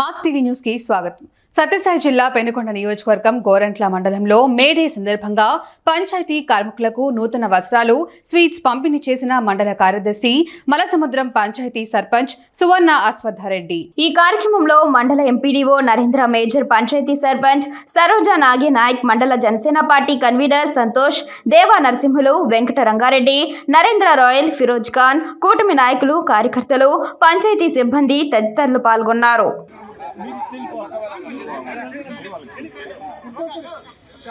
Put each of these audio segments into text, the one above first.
Mass TV news కి స్వాగతం సత్యసాయి జిల్లా పెనుకొండ నియోజకవర్గం గోరంట్ల మండలంలో మేడే సందర్భంగా పంచాయతీ కార్మికులకు నూతన వస్త్రాలు స్వీట్స్ పంపిణీ చేసిన మండల కార్యదర్శి మలసముద్రం పంచాయతీ సర్పంచ్ సువర్ణ అశ్వత్థారెడ్డి. ఈ కార్యక్రమంలో మండల ఎంపీడీఓ నరేంద్ర మేజర్ పంచాయతీ సర్పంచ్ సరోజ నాగే నాయక్ మండల Janasena party convener Santosh Deva Narasimhulu Venkata Rangareddy Narendra royal Firoz Khan కూటమి నాయకులు కార్యకర్తలు పంచాయతీ సిబ్బంది తదితరులు పాల్గొన్నారు.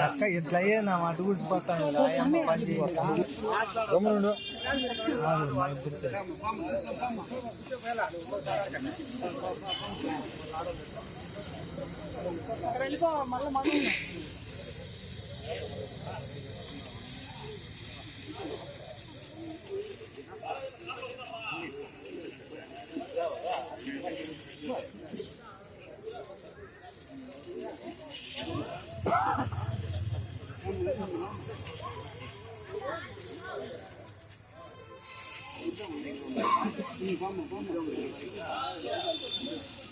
అక్క ఇట్లా అయ్యే నా మాట గుర్తుపడతాను గమనుండు అక్కడ వెళ్ళిపో మళ్ళీ మళ్ళీ Vamos, vamos, vamos.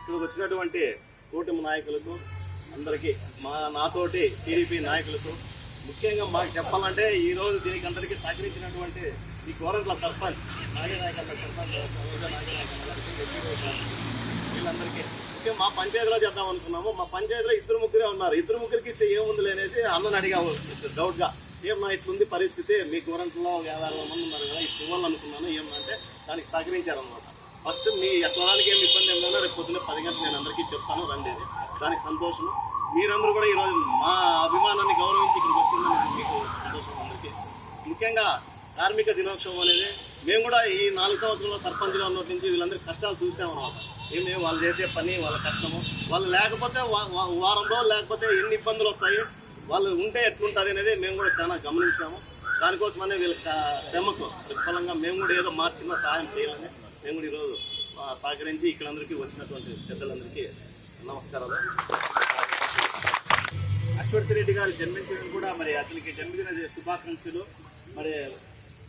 ఇక్కడికి వచ్చినటువంటి కూటమి నాయకులకు అందరికీ మా నాతోటి టీడీపీ నాయకులకు ముఖ్యంగా మాకు చెప్పాలంటే ఈ రోజు దీనికి అందరికీ సహకరించినటువంటి ఈ గోరంట్ల సర్పంచ్ నాగనాయకన్న సర్పంచ్ వీళ్ళందరికీ. ముఖ్యం మా పంచాయతీలో చేద్దాం అనుకున్నాము. మా పంచాయతీలో ఇద్దరు ముగ్గురే ఉన్నారు. ఇద్దరు ముగ్గురికి ఇస్తే ఏముంది లేనేసి అన్నని అడిగాము. డౌట్గా ఏమన్నా ఇట్లుంది పరిస్థితి? మీ గోరంట్లో ఒక యాభై అరవై మంది ఉన్నారు కదా ఇది ఇవ్వాలనుకున్నాను. అంటే దానికి సహకరించారనమాట ఫస్ట్ మీ ఎక్కడానికి ఏమి ఇబ్బంది ఏమైనా రేపు పొద్దున్న పది గంటలు నేను అందరికీ చెప్తాను రండి దానికి సంతోషం మీరందరూ కూడా ఈరోజు మా అభిమానాన్ని గౌరవించి ఇక్కడికి వచ్చిందని మీకు సంతోషం అందరికీ. ముఖ్యంగా కార్మిక దినోత్సవం అనేది మేము కూడా ఈ నాలుగు సంవత్సరాల సర్పంచ్గా ఉన్నప్పటి నుంచి వీళ్ళందరి కష్టాలు చూసామన్నమాట ఏమి వాళ్ళు చేసే పని వాళ్ళ కష్టము. వాళ్ళు లేకపోతే వా- వారం రోజులు లేకపోతే ఎన్ని ఇబ్బందులు వస్తాయి వాళ్ళు ఉంటే ఎట్లుంటుంది అనేది మేము కూడా చాలా గమనించాము. దానికోసమనే వీళ్ళ క- శ్రమకు ప్రతిఫలంగా మేము కూడా ఏదో మా చిన్న సహాయం చేయాలని మేము కూడా ఈరోజు సహకరించి ఇక్కడందరికీ వచ్చినటువంటి పెద్దలందరికీ నమస్కారాలు. అశ్వర్తి రెడ్డి గారు జన్మించడం కూడా మరి అతనికి జన్మదిన శుభాకాంక్షలు. మరి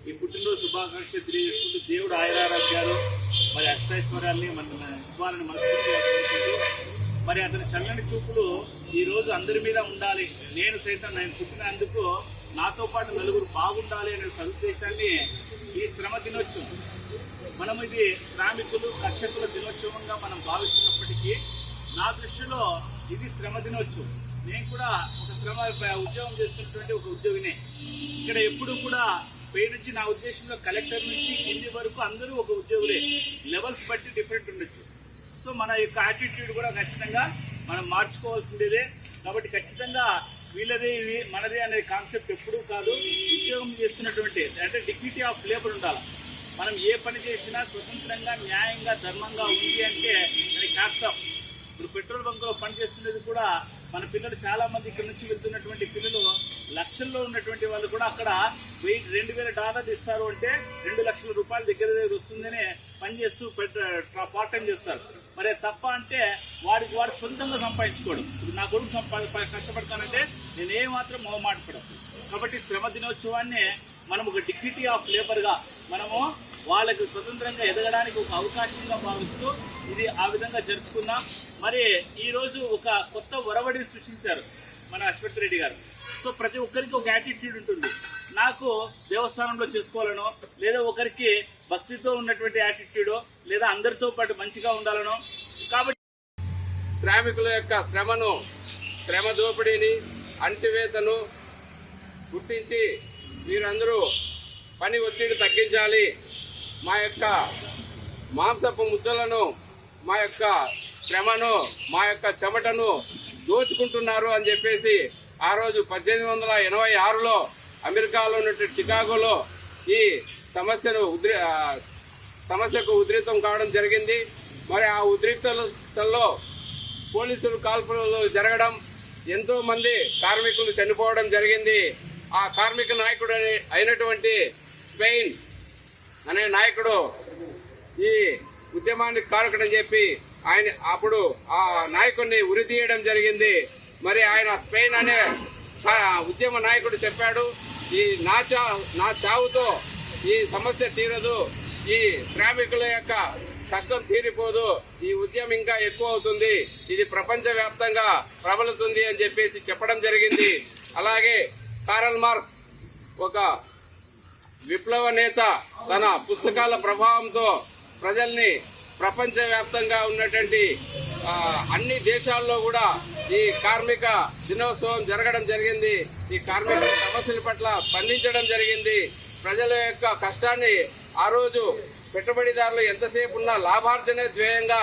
ఈ పుట్టినరోజు శుభాకాంక్షలు తెలియజేసుకుంటూ దేవుడు ఆయురారోగ్యాలు మరి అష్టైశ్వర్యాల్ని మన ఇవ్వాలని మనస్ఫూర్తిగా కోరుకుంటూ మరి అతని చల్లని చూపులు ఈ రోజు అందరి మీద ఉండాలి. నేను సైతం నేను పుట్టినందుకు నాతో పాటు నలుగురు బాగుండాలి అనే సదుద్దేశాన్ని ఈ శ్రమ దినోత్సవం మనం ఇది శ్రామికులు రక్షకుల దినోత్సవంగా మనం భావిస్తున్నప్పటికీ నా దృష్టిలో ఇది శ్రమ దినోత్సవం. నేను కూడా ఒక శ్రమ ఉద్యోగం చేస్తున్నటువంటి ఒక ఉద్యోగినే. ఇక్కడ ఎప్పుడు కూడా పై నుంచి నా ఉద్దేశంలో కలెక్టర్ నుంచి కింది వరకు అందరూ ఒక ఉద్యోగులే. లెవెల్స్ బట్టి డిఫరెంట్ ఉండొచ్చు. సో మన యొక్క యాటిట్యూడ్ కూడా ఖచ్చితంగా మనం మార్చుకోవాల్సిందేదే కాబట్టి ఖచ్చితంగా వీళ్ళదే ఇది మనదే అనే కాన్సెప్ట్ ఎప్పుడూ కాదు. ఉద్యోగం చేస్తున్నటువంటి అంటే డిగ్నిటీ ఆఫ్ లేబర్ ఉండాలి. మనం ఏ పని చేసినా స్వతంత్రంగా న్యాయంగా ధర్మంగా ఉంది అంటే దానికి కాస్తం ఇప్పుడు పెట్రోల్ బంక్లో పనిచేస్తున్నది కూడా మన పిల్లలు చాలామంది ఇక్కడ నుంచి వెళ్తున్నటువంటి పిల్లలు లక్షల్లో ఉన్నటువంటి వాళ్ళు కూడా అక్కడ వెయ్యి రెండు వేల డాలర్లు ఇస్తారు అంటే రెండు లక్షల రూపాయల దగ్గర దగ్గర వస్తుందనే పనిచేస్తూ పార్ట్ టైం చేస్తారు. మరి తప్ప అంటే వాడికి వాడు సొంతంగా సంపాదించుకోవడం ఇప్పుడు నా కొడుకు సంపా కష్టపడతానంటే నేను ఏ మాత్రం కాబట్టి శ్రమ దినోత్సవాన్ని మనం ఒక డిగ్నిటీ ఆఫ్ లేబర్గా మనము వాళ్ళకి స్వతంత్రంగా ఎదగడానికి ఒక అవకాశంగా భావిస్తూ ఇది ఆ విధంగా జరుపుకుందాం మరి ఈరోజు ఒక కొత్త ఒరవడిని సృష్టించారు మన అశ్వత్ రెడ్డి గారు. సో ప్రతి ఒక్కరికి ఒక యాటిట్యూడ్ ఉంటుంది. నాకు దేవస్థానంలో చేసుకోవాలనో లేదా ఒకరికి భక్తితో ఉన్నటువంటి యాటిట్యూడ్ లేదా అందరితో పాటు మంచిగా ఉండాలనో కాబట్టి శ్రామికుల యొక్క శ్రమను శ్రమ దోపిడీని అణచివేతను గుర్తించి మీరందరూ పని ఒత్తిడి తగ్గించాలి. మా యొక్క మాంసపు ముద్దలను మా యొక్క శ్రమను మా యొక్క చెమటను దోచుకుంటున్నారు అని చెప్పేసి ఆ రోజు పద్దెనిమిది వందల ఎనభై ఆరులో అమెరికాలో ఉన్నటువంటి చికాగోలో ఈ సమస్యను ఉద్రి సమస్యకు ఉద్రిక్తం కావడం జరిగింది. మరి ఆ ఉద్రిక్తలలో పోలీసులు కాల్పులు జరగడం ఎంతోమంది కార్మికులు చనిపోవడం జరిగింది. ఆ కార్మిక నాయకుడు అయినటువంటి స్పెయిన్ అనే నాయకుడు ఈ ఉద్యమానికి కారకుడని చెప్పి ఆయన అప్పుడు ఆ నాయకుడిని ఉరి తీయడం జరిగింది. మరి ఆయన స్పెయిన్ అనే ఉద్యమ నాయకుడు చెప్పాడు ఈ నా చా నా చావుతో ఈ సమస్య తీరదు ఈ శ్రామికుల యొక్క కష్టం తీరిపోదు ఈ ఉద్యమం ఇంకా ఎక్కువ అవుతుంది ఇది ప్రపంచవ్యాప్తంగా ప్రబలుతుంది అని చెప్పేసి చెప్పడం జరిగింది. అలాగే కారల్ మార్క్స్ ఒక విప్లవ నేత తన పుస్తకాల ప్రభావంతో ప్రజల్ని ప్రపంచవ్యాప్తంగా ఉన్నటువంటి అన్ని దేశాల్లో కూడా ఈ కార్మిక దినోత్సవం జరగడం జరిగింది. ఈ కార్మిక సమస్యల పట్ల స్పందించడం జరిగింది. ప్రజల యొక్క కష్టాన్ని ఆ రోజు పెట్టుబడిదారులు ఎంతసేపు ఉన్నా లాభార్జనే ధ్యేయంగా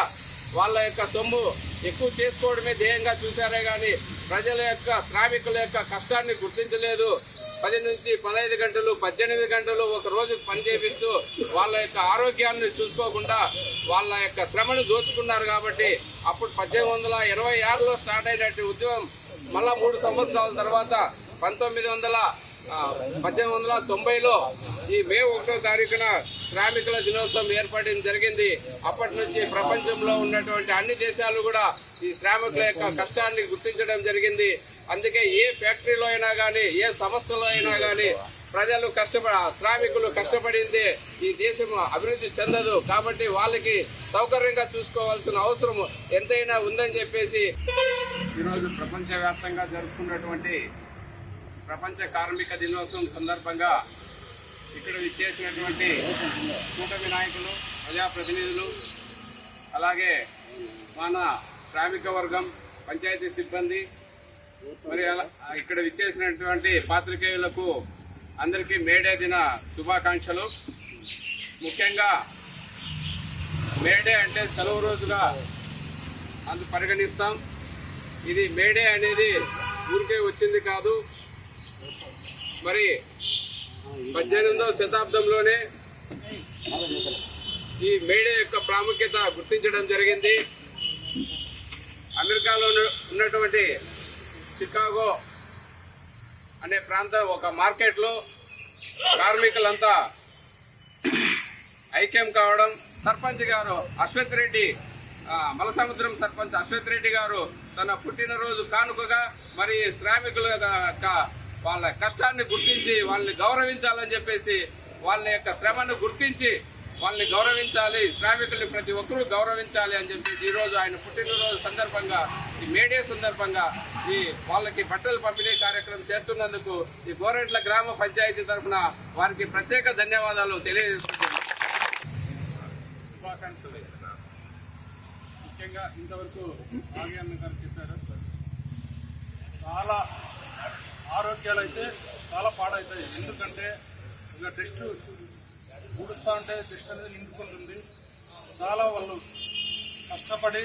వాళ్ళ యొక్క సొమ్ము ఎక్కువ చేసుకోవడమే ధ్యేయంగా చూశారే కానీ ప్రజల యొక్క శ్రామికుల యొక్క కష్టాన్ని గుర్తించలేదు. పది నుంచి పదహైదు గంటలు పద్దెనిమిది గంటలు ఒక రోజు పని చేపిస్తూ వాళ్ళ యొక్క ఆరోగ్యాన్ని చూసుకోకుండా వాళ్ళ యొక్క శ్రమను దోచుకున్నారు కాబట్టి అప్పుడు పద్దెనిమిది వందల ఇరవై ఆరులో స్టార్ట్ అయినట్టు ఉద్యమం మళ్ళా మూడు సంవత్సరాల తర్వాత పంతొమ్మిది వందల పద్దెనిమిది వందల తొంభైలో ఈ మే ఒకటో తారీఖున శ్రామికుల దినోత్సవం ఏర్పడడం జరిగింది. అప్పటి నుంచి ప్రపంచంలో ఉన్నటువంటి అన్ని దేశాలు కూడా ఈ శ్రామికుల యొక్క కష్టాన్ని గుర్తించడం జరిగింది. అందుకే ఏ ఫ్యాక్టరీలో అయినా కానీ ఏ సంస్థలో అయినా కానీ ప్రజలు కష్టపడ శ్రామికులు కష్టపడింది ఈ దేశం అభివృద్ధి చెందదు కాబట్టి వాళ్ళకి సౌకర్యంగా చూసుకోవాల్సిన అవసరం ఎంతైనా ఉందని చెప్పేసి ఈరోజు ప్రపంచవ్యాప్తంగా జరుపుకున్నటువంటి ప్రపంచ కార్మిక దినోత్సవం సందర్భంగా ఇక్కడ విచ్చేసినటువంటి కూటమి నాయకులు ప్రజాప్రతినిధులు అలాగే మన శ్రామిక వర్గం పంచాయతీ సిబ్బంది మరి అలా- ఇక్కడ విచ్చేసినటువంటి పాత్రికేయులకు అందరికీ మేడే దిన శుభాకాంక్షలు. ముఖ్యంగా మేడే అంటే సెలవు రోజుగా అందు పరిగణిస్తాం. ఇది మేడే అనేది ఊరికే వచ్చింది కాదు. మరి పద్దెనిమిదవ శతాబ్దంలోనే ఈ మేడే యొక్క ప్రాముఖ్యత గుర్తించడం జరిగింది. అమెరికాలో ఉన్నటువంటి చికాగో అనే ప్రాంతం ఒక మార్కెట్లో కార్మికులంతా ఐక్యం కావడం సర్పంచ్ గారు అశ్వత్ రెడ్డి మలసముద్రం సర్పంచ్ అశ్వత్ రెడ్డి గారు తన పుట్టినరోజు కానుకగా మరి శ్రామికుల వాళ్ళ కష్టాన్ని గుర్తించి వాళ్ళని గౌరవించాలని చెప్పేసి వాళ్ళ యొక్క శ్రమను గుర్తించి వాళ్ళని గౌరవించాలి శ్రామికుల్ని ప్రతి ఒక్కరూ గౌరవించాలి అని చెప్పేసి ఈరోజు ఆయన పుట్టినరోజు సందర్భంగా ఈ మేడే సందర్భంగా ఈ వాళ్ళకి బట్టలు పంపిణీ కార్యక్రమం చేస్తున్నందుకు ఈ గోరెంట్ల గ్రామ పంచాయతీ తరఫున వారికి ప్రత్యేక ధన్యవాదాలు తెలియజేస్తున్నాను. ముఖ్యంగా ఇంతవరకు ఆర్యన్న గారు చెప్పారు చాలా ఆరోగ్యాలు అయితే చాలా పాడవుతాయి ఎందుకంటే ఇంకా టెస్ట్ ఊడుస్తూ ఉంటే టెస్ట్ అనేది నిండుకుంటుంది చాలా వాళ్ళు కష్టపడి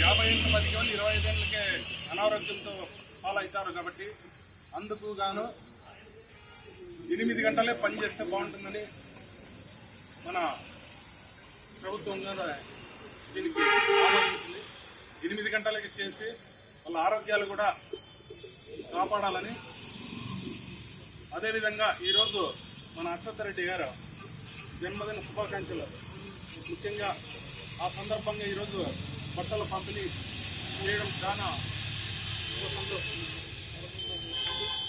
యాభై ఏళ్ళ పది వాళ్ళు ఇరవై ఐదేళ్ళకే అనారోగ్యంతో పాలవుతారు కాబట్టి అందుకు గాను ఎనిమిది గంటలే పని చేస్తే బాగుంటుందని మన ప్రభుత్వం కూడా దీనికి ఆలోచించింది ఎనిమిది గంటలకి చేసి వాళ్ళ ఆరోగ్యాలు కూడా కాపాడాలని అదేవిధంగా ఈరోజు మన అశ్వత్రెడ్డి గారు జన్మదిన శుభాకాంక్షలు. ముఖ్యంగా ఆ సందర్భంగా ఈరోజు బట్టల పంపిణీ చేయడం చాలా సంతోషం.